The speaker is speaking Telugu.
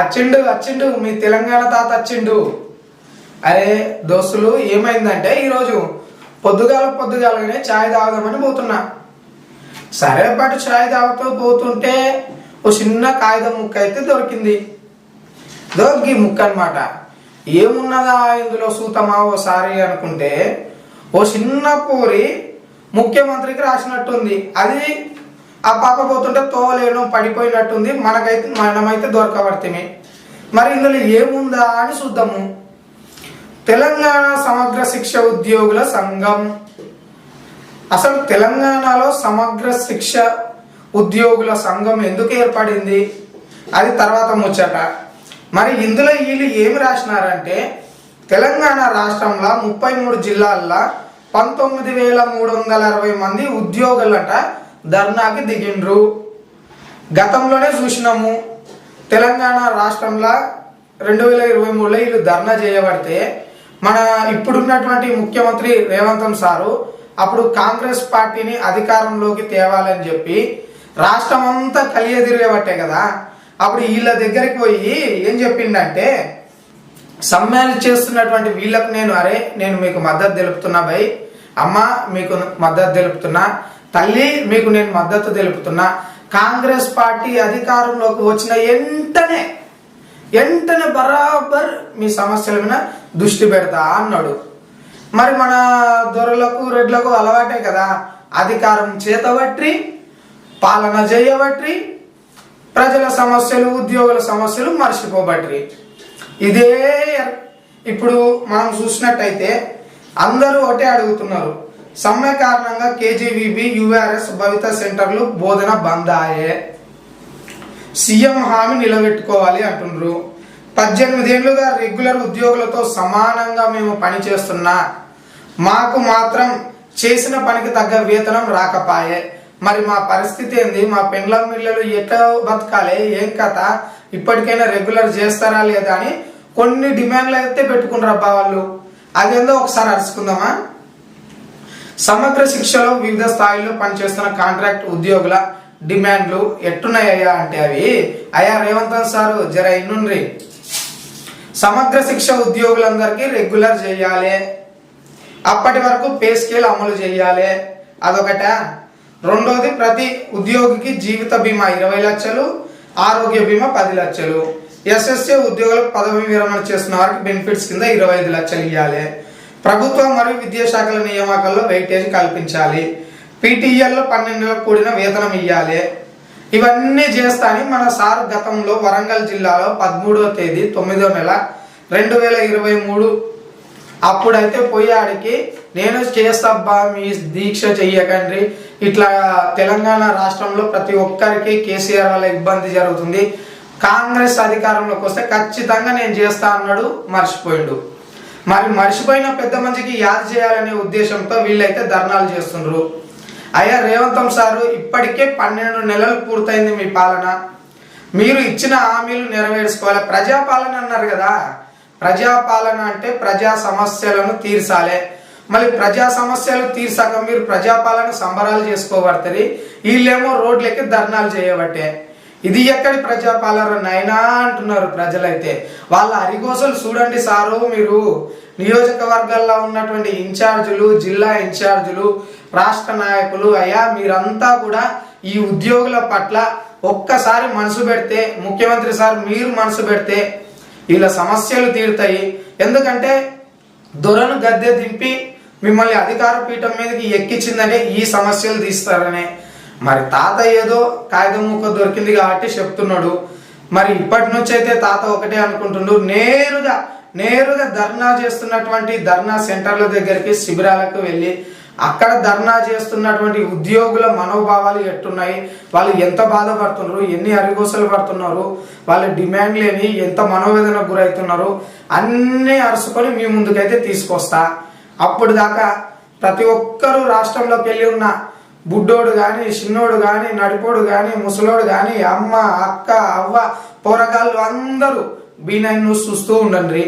అచ్చిండు అచ్చిండు మీ తెలంగాణ తాత అచ్చిండు. అరే దోస్తులు ఏమైందంటే ఈరోజు పొద్దుగాల పొద్దుగాలనే ఛాయ్ తాగుదామని పోతున్నా. సరే పాటు ఛాయ్ తాగుతూ పోతుంటే ఓ చిన్న కాగితం ముక్క అయితే దొరికింది. దొరికి ముక్క అనమాట ఏమున్నదా ఇందులో సూతమా ఓసారి అనుకుంటే ఓ చిన్న పూరి ముఖ్యమంత్రికి రాసినట్టుంది. అది ఆ పాప పోతుంటే తోలేను పడిపోయినట్టుంది మనకైతే మనమైతే దొరకబడితే మరి ఇందులో ఏముందా అని చూద్దాము. తెలంగాణ సమగ్ర శిక్ష ఉద్యోగుల సంఘం. అసలు తెలంగాణలో సమగ్ర శిక్ష ఉద్యోగుల సంఘం ఎందుకు ఏర్పడింది? అది తర్వాత ముచ్చట. మరి ఇందులో వీళ్ళు ఏమి రాసినారంటే తెలంగాణ రాష్ట్రంలో ముప్పై మూడు జిల్లాల్లో పంతొమ్మిది వేల మూడు వందల అరవై మంది ఉద్యోగులట ధర్నాకి దిగిండ్రు. గతంలోనే చూసినాము తెలంగాణ రాష్ట్రంలో రెండు వేల ఇరవై మూడులో వీళ్ళు ధర్నా చేయబడితే మన ఇప్పుడున్నటువంటి ముఖ్యమంత్రి రేవంత్ సారు అప్పుడు కాంగ్రెస్ పార్టీని అధికారంలోకి తేవాలని చెప్పి రాష్ట్రం అంతా కలియదిరిగబట్టే కదా అప్పుడు వీళ్ళ దగ్గరికి పోయి ఏం చెప్పిండంటే సమ్మెలు చేస్తున్నటువంటి వీళ్ళకు నేను అరే నేను మీకు మద్దతు తెలుపుతున్నా భయ్ అమ్మ మీకు మద్దతు తెలుపుతున్నా తల్లి మీకు నేను మద్దతు తెలుపుతున్నా. కాంగ్రెస్ పార్టీ అధికారంలోకి వచ్చిన వెంటనే వెంటనే బరాబర్ మీ సమస్యల మీద దృష్టి పెడతా అన్నాడు. మరి మన దొరలకు రెడ్లకు అలవాటే కదా. అధికారం చేతబట్టి పాలన చేయబట్టి ప్రజల సమస్యలు ఉద్యోగుల సమస్యలు మర్చిపోబట్టి ఇదే ఇప్పుడు మనం చూసినట్టయితే అందరూ ఒకటే అడుగుతున్నారు. సమ్మె కారణంగా కేజీవీబీ యూఆర్ఎస్ భవిత సెంటర్లు బోధన బందాయే. సీఎం హామీ నిలబెట్టుకోవాలి అంటున్నారు పద్దెనిమిదేళ్ళుగా రెగ్యులర్ ఉద్యోగులతో సమానంగా మేము పని చేస్తున్నా. మాకు మాత్రం చేసిన పనికి తగ్గ వేతనం రాకపాయే. మరి మా పరిస్థితి ఏంది? మా పెండ్లం మిల్లలు ఎట్లా బతకాలి? ఏం కథ? ఇప్పటికైనా రెగ్యులర్ చేస్తారా లేదా అని కొన్ని డిమాండ్లు అయితే పెట్టుకుంటారు అబ్బా వాళ్ళు. అదేందో ఒకసారి అరుచుకుందామా? సమగ్ర శిక్షలో వివిధ స్థాయిల్లో పనిచేస్తున్న కాంట్రాక్ట్ ఉద్యోగుల డిమాండ్లు ఎట్టున్నాయ్యా అంటే అవి. అయ్యా రేవంత్ సారు జర ఇన్నుండ్రి. సమగ్ర శిక్ష ఉద్యోగులందరికీ రెగ్యులర్ చేయాలి. అప్పటి వరకు పే స్కేల్ అమలు చేయాలి. అదొకట? రెండోది ప్రతి ఉద్యోగికి జీవిత బీమా ఇరవై లక్షలు ఆరోగ్య బీమా పది లక్షలు. ఎస్ఎస్ఏ ఉద్యోగులకు పదవి విరమణ చేస్తున్న వారికి బెనిఫిట్స్ కింద ఇరవై ఐదు లక్షలు ఇవ్వాలి ప్రభుత్వం మరియు విద్యాశాఖల నియామకాల్లో వెయిటేజ్ కల్పించాలి. పీటీఎల్లో పన్నెండులకు కూడిన వేతనం ఇవ్వాలి ఇవన్నీ చేస్తాని మన సార్ గతంలో వరంగల్ జిల్లాలో పదమూడవ తేదీ తొమ్మిదో నెల రెండు వేల ఇరవై మూడు. అప్పుడైతే పోయాడికి నేను చేస్తాబ్బా మీ దీక్ష చెయ్యకండి. ఇట్లా తెలంగాణ రాష్ట్రంలో ప్రతి ఒక్కరికి కేసీఆర్ వల్ల ఇబ్బంది జరుగుతుంది. కాంగ్రెస్ అధికారంలోకి వస్తే ఖచ్చితంగా నేను చేస్తా అన్నాడు మర్చిపోయిండు. మరి మర్చిపోయిన పెద్ద మంచికి యాద్ చేయాలనే ఉద్దేశంతో వీళ్ళైతే ధర్నాలు చేస్తుండ్రు. అయ్యా రేవంతం సారు ఇప్పటికే పన్నెండు నెలలు పూర్తయింది మీ పాలన. మీరు ఇచ్చిన హామీలు నెరవేర్చుకోవాలి. ప్రజాపాలన అన్నారు కదా. ప్రజాపాలన అంటే ప్రజా సమస్యలను తీర్చాలి. మళ్ళీ ప్రజా సమస్యలు తీర్చాక మీరు ప్రజాపాలన సంబరాలు చేసుకోబడతారు వీళ్ళేమో రోడ్లకి ధర్నాలు చేయబట్టే. ఇది ఎక్కడి ప్రజాపాలన నైనా అంటున్నారు ప్రజలైతే. వాళ్ళ అరిగోసలు చూడండి సారు మీరు. నియోజకవర్గాల్లో ఉన్నటువంటి ఇన్ఛార్జులు జిల్లా ఇన్ఛార్జులు రాష్ట్ర నాయకులు అయ్యా మీరంతా కూడా ఈ ఉద్యోగుల పట్ల ఒక్కసారి మనసు పెడితే ముఖ్యమంత్రి సార్ మీరు మనసు పెడితే వీళ్ళ సమస్యలు తీరుతాయి. ఎందుకంటే దొరను గద్దె దింపి మిమ్మల్ని అధికార పీఠం మీదకి ఎక్కించిందనే ఈ సమస్యలు తీస్తారనే మరి తాత ఏదో కాగితం ముక్క దొరికింది కాబట్టి చెప్తున్నాడు. మరి ఇప్పటి నుంచి అయితే తాత ఒకటే అనుకుంటుండు. నేరుగా నేరుగా ధర్నా చేస్తున్నటువంటి ధర్నా సెంటర్ల దగ్గరికి శిబిరాలకు వెళ్ళి అక్కడ ధర్నా చేస్తున్నటువంటి ఉద్యోగుల మనోభావాలు ఎట్టున్నాయి? వాళ్ళు ఎంత బాధపడుతున్నారు? ఎన్ని అరిగోసలు పడుతున్నారు? వాళ్ళ డిమాండ్ లేని ఎంత మనోవేదనకు గురవుతున్నారు అన్నీ అరుసుకొని మీ ముందుకైతే తీసుకొస్తా. అప్పుడు దాకా ప్రతి ఒక్కరూ రాష్ట్రంలోకి వెళ్ళి ఉన్న బుడ్డోడు కానీ చిన్నోడు కానీ నడిపోడు కానీ ముసలోడు కానీ అమ్మ అక్క అవ్వ పోరగాళ్ళు అందరూ బీ నైన్ చూస్తూ ఉండండి.